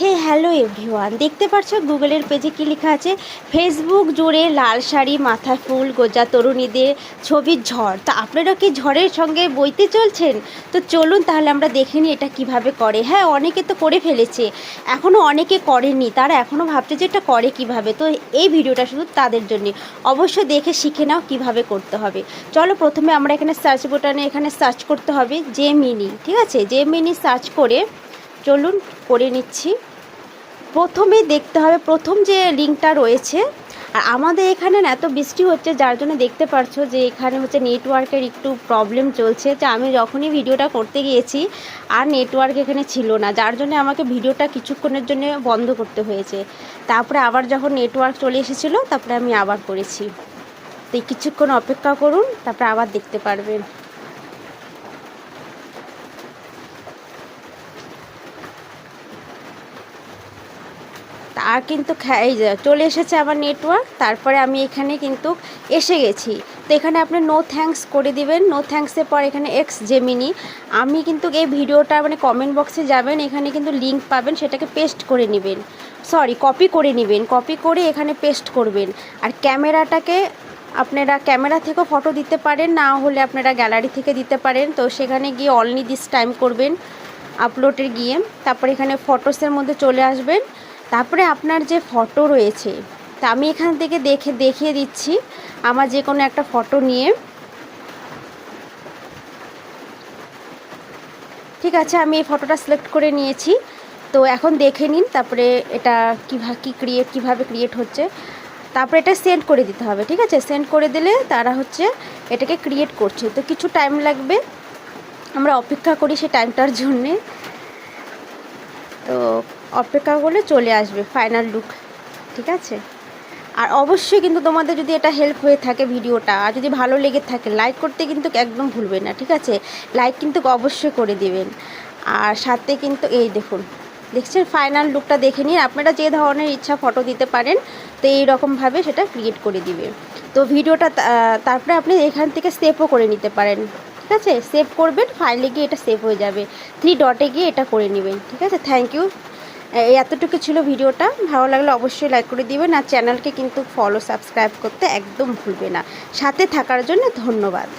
হে hello everyone দেখতে পাচ্ছ গুগলের পেজে কী লেখা আছে? ফেসবুক জুড়ে লাল শাড়ি মাথা ফুল, গোজা তরুণীদের ছবির ঝড়। তা আপনারা কি ঝড়ের সঙ্গে বইতে চলছেন? তো চলুন তাহলে আমরা দেখে নিই এটা কীভাবে করে। হ্যাঁ অনেকে তো করে ফেলেছে। এখনও অনেকে করেনি তারা এখনও ভাবছে যে এটা করে কীভাবে? তো এই ভিডিওটা শুধু তাদের জন্য। অবশ্যই দেখে শিখে নাও কীভাবে করতে হবে। চলো প্রথমে আমরা এখানে সার্চ বোটানে এখানে সার্চ করতে হবে জে মিনি ঠিক আছে? জে মিনি সার্চ করে চলুন, করে নিচ্ছি। প্রথমে দেখতে হবে, প্রথম যে লিঙ্কটা রয়েছে, আর আমাদের এখানে না এত বৃষ্টি হচ্ছে, যার জন্য দেখতে পারছ যে এখানে হচ্ছে নেটওয়ার্কের একটু প্রবলেম চলছে। যে আমি যখনই ভিডিওটা করতে গিয়েছি, আর নেটওয়ার্ক এখানে ছিল না, যার জন্য আমাকে ভিডিওটা কিছুক্ষণের জন্য বন্ধ করতে হয়েছে। তারপরে আবার যখন নেটওয়ার্ক চলে এসেছিল, তারপরে আমি আবার করেছি। তো কিছুক্ষণ অপেক্ষা করুন, তারপরে আবার দেখতে পারবেন। আর কিন্তু এই চলে এসেছে আমার নেটওয়ার্ক তারপরে আমি এখানে কিন্তু এসে গেছি। তো এখানে আপনি নো থ্যাঙ্কস করে দিবেন। নো থ্যাঙ্কসের পর এখানে এক্স জেমিনি আমি কিন্তু এই ভিডিওটা মানে কমেন্ট বক্সে যাবেন, এখানে কিন্তু লিঙ্ক পাবেন, সেটাকে পেস্ট করে নেবেন। সরি কপি করে নেবেন। কপি করে এখানে পেস্ট করবেন। আর ক্যামেরাটাকে আপনারা ক্যামেরা থেকেও ফটো দিতে পারেন, না হলে আপনারা গ্যালারি থেকে দিতে পারেন। তো সেখানে গিয়ে অনলি দিস টাইম করবেন আপলোডে গিয়ে। তারপরে এখানে ফটোসের মধ্যে চলে আসবেন। তারপরে আপনার যে ফটো রয়েছে, তা আমি এখান থেকে দেখে, দেখিয়ে দিচ্ছি। আমার যে কোনো একটা ফটো নিয়ে। ঠিক আছে, আমি এই ফটোটা সিলেক্ট করে নিয়েছি। তো এখন দেখে নিন, তারপরে এটা কীভাবে কী ক্রিয়েট কীভাবে ক্রিয়েট হচ্ছে। তারপরে এটা সেন্ড করে দিতে হবে, ঠিক আছে? সেন্ড করে দিলে তারা হচ্ছে এটাকে ক্রিয়েট করছে। তো কিছু টাইম লাগবে, আমরা অপেক্ষা করি সেই টাইমটার জন্যে। তো অপেক্ষা করলে চলে আসবে ফাইনাল লুক ঠিক আছে? আর অবশ্যই কিন্তু তোমাদের যদি এটা হেল্প হয়ে থাকে ভিডিওটা, আর যদি ভালো লেগে থাকে লাইক করতে কিন্তু একদম ভুলবেন না, ঠিক আছে? লাইক কিন্তু অবশ্যই করে দিবেন। আর সাথে কিন্তু এই দেখুন, দেখছেন? ফাইনাল লুকটা দেখে নিন, আপনারা যে ধরনের ইচ্ছা ফটো দিতে পারেন, তো এই রকমভাবে সেটা ক্রিয়েট করে দিবে। তো ভিডিওটা তারপরে আপনি এখান থেকে সেভও করে নিতে পারেন, ঠিক আছে? সেভ করবেন ফাইলে গিয়ে এটা সেভ হয়ে যাবে। থ্রি ডটে গিয়ে এটা করে নেবেন, ঠিক আছে? থ্যাংক ইউ এতটুকু ছিল ভিডিওটা। ভালো লাগলে অবশ্যই লাইক করে দিবেন আর চ্যানেলকে কিন্তু ফলো সাবস্ক্রাইব করতে একদম ভুলবে না। সাথে থাকার জন্য ধন্যবাদ।